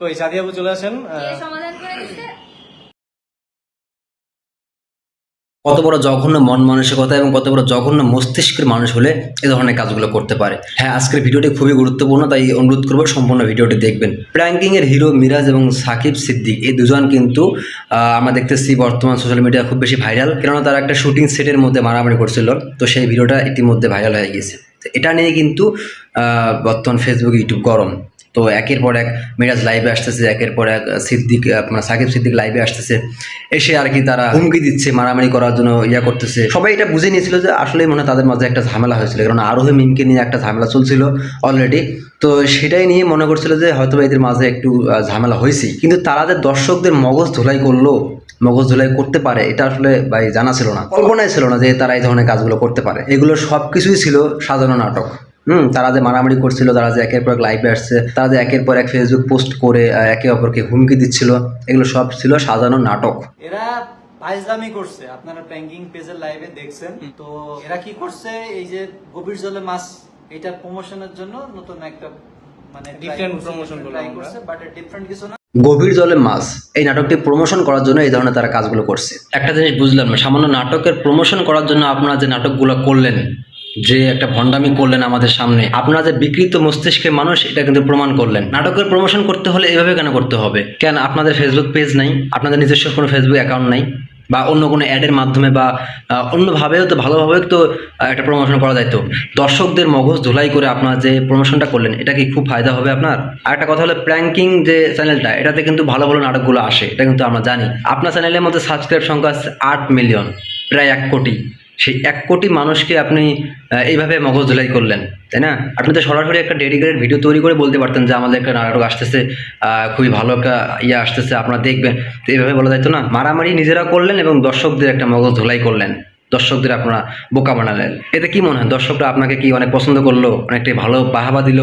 তো এই সাদিয়া আপু চলে আসেন সমাধান করে দিচ্ছে? কত বড় জঘন্য মন মানসিকতা এবং কত বড় জঘন্য মস্তিষ্কের মানুষ হলে এ ধরনের কাজগুলো করতে পারে। হ্যাঁ আজকের ভিডিওটি খুবই গুরুত্বপূর্ণ তাই অনুরোধ করব সম্পূর্ণ ভিডিওটি দেখবেন। প্র্যাঙ্কিং এর হিরো মিরাজ এবং সাকিব সিদ্দিক এই দুজন কিন্তু আমরা দেখতেছি বর্তমান সোশ্যাল মিডিয়া খুব বেশি ভাইরাল কেননা তারা একটা শুটিং সেটের মধ্যে মারামারি করছিল তো সেই ভিডিওটা ইতিমধ্যে ভাইরাল হয়ে গিয়েছে। এটা নিয়ে কিন্তু আহ, বর্তমান ফেসবুক ইউটিউব গরম। তো একের পর এক মিরাজ লাইভে আসতেছে, একের পর এক সিদ্দিক আপনার সাকিব সিদ্দিক লাইভে আসতেছে। এসে আর কি তারা হুমকি দিচ্ছে, মারামারি করার জন্য ইয়া করতেছে। সবাই এটা বুঝে নিয়েছিল যে আসলে মনে তাদের মাঝে একটা ঝামেলা হয়েছিল। কারণ আরোহী মিমকে নিয়ে একটা ঝামেলা চলছিল অলরেডি তো সেটাই নিয়ে মনে করছিল যে হয়তো এদের মাঝে একটু ঝামেলা হয়েছে কিন্তু তারা যে দর্শকদের মগজ ধোলাই করল, মগজ ধোলাই করতে পারে, এটা আসলে ভাই জানা ছিল না। কল্পনাই ছিল না যে তারা এই ধরনের কাজগুলো করতে পারে। এগুলো সব কিছুই ছিল সাজানো নাটক। হুম তারা যে মারামারি করছিল তারা যে একের পর এক লাইভে আসছে তারা যে একের পর এক ফেসবুক পোস্ট করে একে অপরকে হুমকি দিচ্ছিল এগুলো সব ছিল সাজানো নাটক। এরা ফাইজলামি করছে। আপনারা ব্যাংকিং পেজের লাইভে দেখছেন। তো এরা কি করছে? এই যে গভীর জলে মাছ এটা প্রমোশনের জন্য নতুন একটা মানে ট্রাই আমরা। করছে বাট ডিফারেন্ট কিছু না। গভীর জলে মাছ এই নাটকটি প্রমোশন করার জন্য এই ধরনের তারা কাজগুলো করছে। একটা জিনিস বুঝলাম না সামান্য নাটকের প্রমোশন করার জন্য আপনারা যে নাটকগুলো করলেন যে একটা ভণ্ডামি করলেন আমাদের সামনে, আপনারা যে বিকৃত মস্তিষ্কের মানুষ, এটা কিন্তু প্রমাণ করলেন। নাটকের প্রমোশন করতে হলে এভাবে কেন করতে হবে? কেন আপনাদের ফেসবুক পেজ নাই? আপনাদের নিজস্ব কোনো ফেসবুক অ্যাকাউন্ট নাই? বা অন্য কোনো অ্যাডের মাধ্যমে বা অন্যভাবেও তো, ভালোভাবেও তো একটা প্রমোশন করা যায় তো? দর্শকদের মগজ ধুলাই করে আপনারা যে প্রমোশনটা করলেন, এটা কি খুব ফায়দা হবে আপনার? আর একটা কথা হলো প্র্যাঙ্কিং যে চ্যানেলটা এটাতে কিন্তু ভালো ভালো নাটকগুলো আসে, এটা কিন্তু আমরা জানি। আপনার চ্যানেলের মধ্যে সাবস্ক্রাইব সংখ্যা আট মিলিয়ন প্রায় এক কোটি। সেই এক কোটি মানুষকে আপনি এইভাবে মগজ ধুলাই করলেন, তাই না? আপনি তো সরাসরি একটা ডেডিকেটেড ভিডিও তৈরি করে বলতে পারতেন যে আমাদের একটা নাটক আসতেছে খুবই ভালো একটা ইয়ে আসতেছে, আপনারা দেখবেন। তো এইভাবে বলা যাইতো না, মারামারি নিজেরা করলেন এবং দর্শকদের একটা মগজ ধুলাই করলেন। দর্শকদের আপনারা বোকা বানালেন। এতে কি মনে হয়? দর্শকরা আপনাকে কি অনেক পছন্দ করল? অনেকটাই ভালো বাহাবা দিল?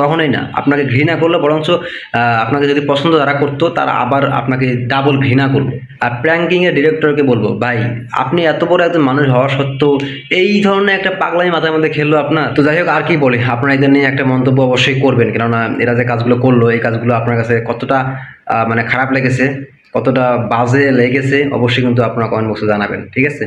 কখনোই না। আপনাকে ঘৃণা করল, বরঞ্চ আপনাকে যদি পছন্দ যারা করতো, তারা আবার আপনাকে ডাবল ঘৃণা করল। আর প্র্যাঙ্কিং এর ডিরেক্টরকে বলব, ভাই, আপনি এত বড় একজন মানুষ হওয়া সত্ত্বেও এই ধরনের একটা পাগলামি মাথার মধ্যে খেললো আপনার? তো যাই হোক, আর কি বলি, আপনারা এদের নিয়ে একটা মন্তব্য অবশ্যই করবেন। কেননা এরা যে কাজগুলো করল, এই কাজগুলো আপনার কাছে কতটা মানে খারাপ লেগেছে, কতটা বাজে লেগেছে, অবশ্যই কিন্তু আপনারা কমেন্ট বক্সে জানাবেন। ঠিক আছে?